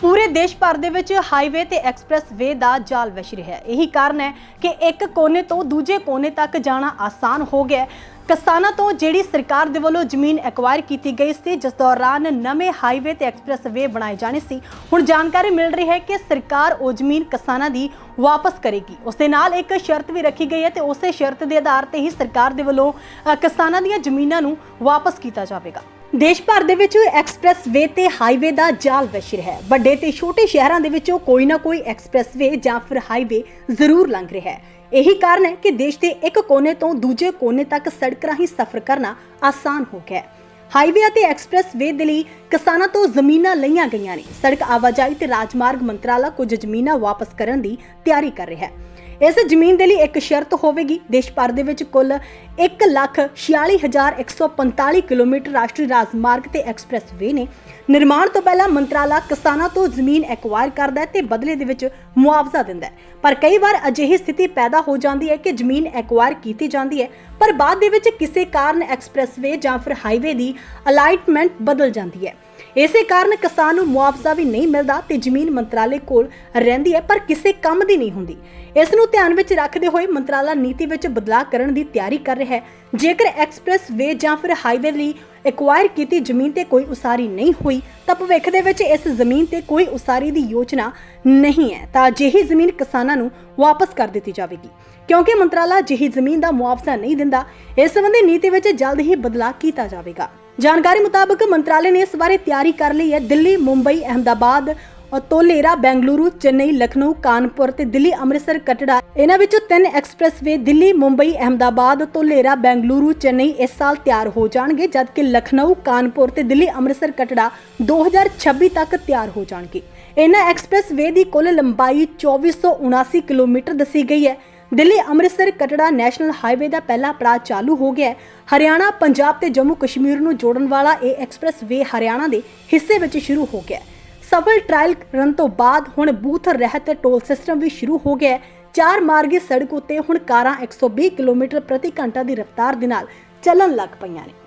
ਪੂਰੇ ਦੇਸ਼ ਭਰ ਦੇ ਵਿੱਚ ਹਾਈਵੇ ਤੇ ਐਕਸਪ੍ਰੈਸ ਵੇ ਦਾ ਜਾਲ ਵਿਛ ਰਿਹਾ ਹੈ। ਇਹੀ ਕਾਰਨ ਹੈ ਕਿ ਇੱਕ ਕੋਨੇ ਤੋਂ ਦੂਜੇ ਕੋਨੇ ਤੱਕ ਜਾਣਾ ਆਸਾਨ ਹੋ ਗਿਆ ਕਿਸਾਨਾਂ ਤੋਂ ਜਿਹੜੀ ਸਰਕਾਰ ਦੇ ਵੱਲੋਂ ਜ਼ਮੀਨ ਐਕਵਾਇਰ ਕੀਤੀ ਗਈ ਸੀ, ਜਿਸ ਦੌਰਾਨ ਨਵੇਂ ਹਾਈਵੇ ਤੇ ਐਕਸਪ੍ਰੈਸ ਵੇ ਬਣਾਏ ਜਾਣੇ ਸੀ, ਹੁਣ ਜਾਣਕਾਰੀ ਮਿਲ ਰਹੀ ਹੈ ਕਿ ਸਰਕਾਰ ਉਹ ਜ਼ਮੀਨ ਕਿਸਾਨਾਂ ਦੀ ਵਾਪਸ ਕਰੇਗੀ। ਉਸ ਦੇ ਨਾਲ ਇੱਕ ਸ਼ਰਤ ਵੀ ਰੱਖੀ ਗਈ ਹੈ ਤੇ ਉਸੇ ਸ਼ਰਤ ਦੇ ਆਧਾਰ ਤੇ ਹੀ ਸਰਕਾਰ ਦੇ ਵੱਲੋਂ ਕਿਸਾਨਾਂ ਦੀਆਂ ਜ਼ਮੀਨਾਂ ਨੂੰ ਵਾਪਸ ਕੀਤਾ ਜਾਵੇਗਾ। ਦੇਸ਼ ਭਰ ਦੇ ਵਿੱਚ ਐਕਸਪ੍ਰੈਸ ਵੇ ਤੇ ਹਾਈਵੇ ਦਾ ਜਾਲ ਵਿਛ ਹੈ। ਵੱਡੇ ਤੇ ਛੋਟੇ ਸ਼ਹਿਰਾਂ ਦੇ ਵਿੱਚੋਂ ਕੋਈ ਨਾ ਕੋਈ ਐਕਸਪ੍ਰੈਸ ਵੇ ਜਾਂ ਫਿਰ ਹਾਈਵੇ ਜ਼ਰੂਰ ਲੰਘ ਰਿਹਾ ਹੈ। ਇਹੀ ਕਾਰਨ ਹੈ ਕਿ ਦੇਸ਼ ਦੇ ਇੱਕ ਕੋਨੇ ਤੋਂ ਦੂਜੇ ਕੋਨੇ ਤੱਕ ਸੜਕ ਰਾਹੀਂ ਸਫ਼ਰ ਕਰਨਾ ਆਸਾਨ ਹੋ ਗਿਆ ਹੈ। ਹਾਈਵੇ ਅਤੇ ਐਕਸਪ੍ਰੈਸ ਵੇ ਦੇ ਲਈ ਕਿਸਾਨਾਂ ਤੋਂ ਜ਼ਮੀਨਾਂ ਲਈਆਂ ਗਈਆਂ ਨੇ। ਸੜਕ ਆਵਾਜਾਈ ਤੇ ਰਾਜਮਾਰਗ ਮੰਤਰਾਲਾ ਕੁਝ ਜ਼ਮੀਨਾਂ ਵਾਪਸ ਕਰਨ ਦੀ ਤਿਆਰੀ ਕਰ ਰਿਹਾ ਹੈ। ਇਸ ਜ਼ਮੀਨ ਦੇ ਲਈ ਇੱਕ ਸ਼ਰਤ ਹੋਵੇਗੀ, ਦੇਸ਼ ਭਰ ਦੇ ਵਿੱਚ ਕੁੱਲ 146145 ਕਿਲੋਮੀਟਰ ਰਾਸ਼ਟਰੀ ਰਾਜਮਾਰਗ ਤੇ ਐਕਸਪ੍ਰੈਸ ਵੇ ਨੇ। ਨਿਰਮਾਣ ਤੋਂ ਪਹਿਲਾਂ ਮੰਤਰਾਲਾ ਕਿਸਾਨਾਂ ਤੋਂ ਜ਼ਮੀਨ ਐਕਵਾਇਰ ਕਰਦਾ ਹੈ ਤੇ ਬਦਲੇ ਦੇ ਵਿੱਚ ਮੁਆਵਜ਼ਾ ਦਿੰਦਾ ਹੈ। ਪਰ ਕਈ ਵਾਰ ਅਜਿਹੀ ਸਥਿਤੀ ਪੈਦਾ ਹੋ ਜਾਂਦੀ ਹੈ ਕਿ ਜ਼ਮੀਨ ਐਕਵਾਇਰ ਕੀਤੀ ਜਾਂਦੀ ਹੈ, ਪਰ ਬਾਅਦ ਦੇ ਵਿੱਚ ਕਿਸੇ ਕਾਰਨ ਐਕਸਪ੍ਰੈਸ ਵੇ ਜਾਂ ਫਿਰ ਹਾਈਵੇ ਦੀ ਅਲਾਈਟਮੈਂਟ ਬਦਲ ਜਾਂਦੀ ਹੈ। ਇਸੇ ਕਾਰਨ ਕਿਸਾਨ ਨੂੰ ਮੁਆਵਜ਼ਾ ਵੀ ਨਹੀਂ ਮਿਲਦਾ ਤੇ ਜ਼ਮੀਨ ਮੰਤਰਾਲੇ ਕੋਲ ਰਹਿੰਦੀ ਹੈ, ਪਰ ਕਿਸੇ ਕੰਮ ਦੀ ਨਹੀਂ ਹੁੰਦੀ। ਇਸ ਨੂੰ ਧਿਆਨ ਵਿੱਚ ਰੱਖਦੇ ਹੋਏ ਮੰਤਰਾਲਾ ਨੀਤੀ ਵਿੱਚ ਬਦਲਾਅ ਕਰਨ ਦੀ ਤਿਆਰੀ ਕਰ ਰਿਹਾ ਹੈ। ਜੇਕਰ ਐਕਸਪ੍ਰੈਸ ਵੇ ਜਾਂ ਫਿਰ ਹਾਈਵੇ ਲਈ ਐਕਵਾਇਰ ਕੀਤੀ ਜ਼ਮੀਨ ਤੇ ਕੋਈ ਉਸਾਰੀ ਨਹੀਂ ਹੋਈ, ਤਾਂ ਭਵਿੱਖ ਦੇ ਵਿੱਚ ਇਸ ਜ਼ਮੀਨ ਤੇ ਕੋਈ ਉਸਾਰੀ ਦੀ ਯੋਜਨਾ ਨਹੀਂ ਹੈ। ਤਾਂ ਅਜਿਹੀ ਜ਼ਮੀਨ ਕਿਸਾਨਾਂ ਨੂੰ ਵਾਪਸ ਕਰ ਦਿੱਤੀ ਜਾਵੇਗੀ। ਕਿਉਂਕਿ ਮੰਤਰਾਲਾ ਅਜਿਹੀ ਜ਼ਮੀਨ ਦਾ ਮੁਆਵਜ਼ਾ ਨਹੀਂ ਦਿੰਦਾ, ਇਸ ਸੰਬੰਧੀ ਨੀਤੀ ਵਿੱਚ ਜਲਦ ਹੀ ਬਦਲਾਅ ਕੀਤਾ ਜਾਵੇਗਾ। ਜਾਣਕਾਰੀ ਮੁਤਾਬਕ ਮੰਤਰਾਲੇ ਨੇ ਇਸ ਬਾਰੇ ਤਿਆਰੀ ਕਰ ਲਈ ਹੈ ਦਿੱਲੀ, ਮੁੰਬਈ, ਅਹਮਦਾਬਾਦ ਔਰ ਤੋਲੇਰਾ ਬੈਂਗਲੁਰੂ, ਚੇਨਈ, ਲਖਨਊ, ਕਾਨਪੁਰ ਤੇ ਦਿੱਲੀ, ਅੰਮ੍ਰਿਤਸਰ, ਕਟੜਾ। ਇਹਨਾਂ ਵਿੱਚੋਂ ਤਿੰਨ ਐਕਸਪ੍ਰੈਸਵੇ ਦਿੱਲੀ, ਮੁੰਬਈ, ਅਹਮਦਾਬਾਦ ਤੋਲੇਰਾ ਬੈਂਗਲੁਰੂ, ਚੇਨਈ ਇਸ ਸਾਲ ਤਿਆਰ ਹੋ ਜਾਣਗੇ, ਜਦਕਿ ਲਖਨਊ, ਕਾਨਪੁਰ ਤੇ ਦਿੱਲੀ, ਅੰਮ੍ਰਿਤਸਰ, ਕਟੜਾ 2026 ਤੱਕ ਤਿਆਰ ਹੋ ਜਾਣਗੇ। ਇਹਨਾਂ ਐਕਸਪ੍ਰੈਸਵੇ ਦੀ ਕੁੱਲ ਲੰਬਾਈ 2479 ਕਿਲੋਮੀਟਰ ਦੱਸੀ ਗਈ ਹੈ। ਦਿੱਲੀ ਅੰਮ੍ਰਿਤਸਰ ਕਟੜਾ ਨੈਸ਼ਨਲ ਹਾਈਵੇ ਦਾ ਪਹਿਲਾ ਪੜਾਅ ਚਾਲੂ ਹੋ ਗਿਆ ਹੈ। ਹਰਿਆਣਾ, ਪੰਜਾਬ ਤੇ ਜੰਮੂ ਕਸ਼ਮੀਰ ਨੂੰ ਜੋੜਨ ਵਾਲਾ ਇਹ ਐਕਸਪ੍ਰੈਸ ਵੇ ਹਰਿਆਣਾ ਦੇ ਹਿੱਸੇ ਵਿੱਚ ਸ਼ੁਰੂ ਹੋ ਗਿਆ ਹੈ। ਸਫਲ ਟ੍ਰਾਇਲ ਰਨ ਤੋਂ ਬਾਅਦ ਹੁਣ ਬੂਥ ਰਹਿਤ ਟੋਲ ਸਿਸਟਮ ਵੀ ਸ਼ੁਰੂ ਹੋ ਗਿਆ ਹੈ। ਚਾਰ ਮਾਰਗੀ ਸੜਕ ਉੱਤੇ ਹੁਣ ਕਾਰਾਂ 120 ਕਿਲੋਮੀਟਰ ਪ੍ਰਤੀ ਘੰਟਾ ਦੀ ਰਫ਼ਤਾਰ ਦੇ ਨਾਲ ਚੱਲਣ ਲੱਗ ਪਈਆਂ ਨੇ।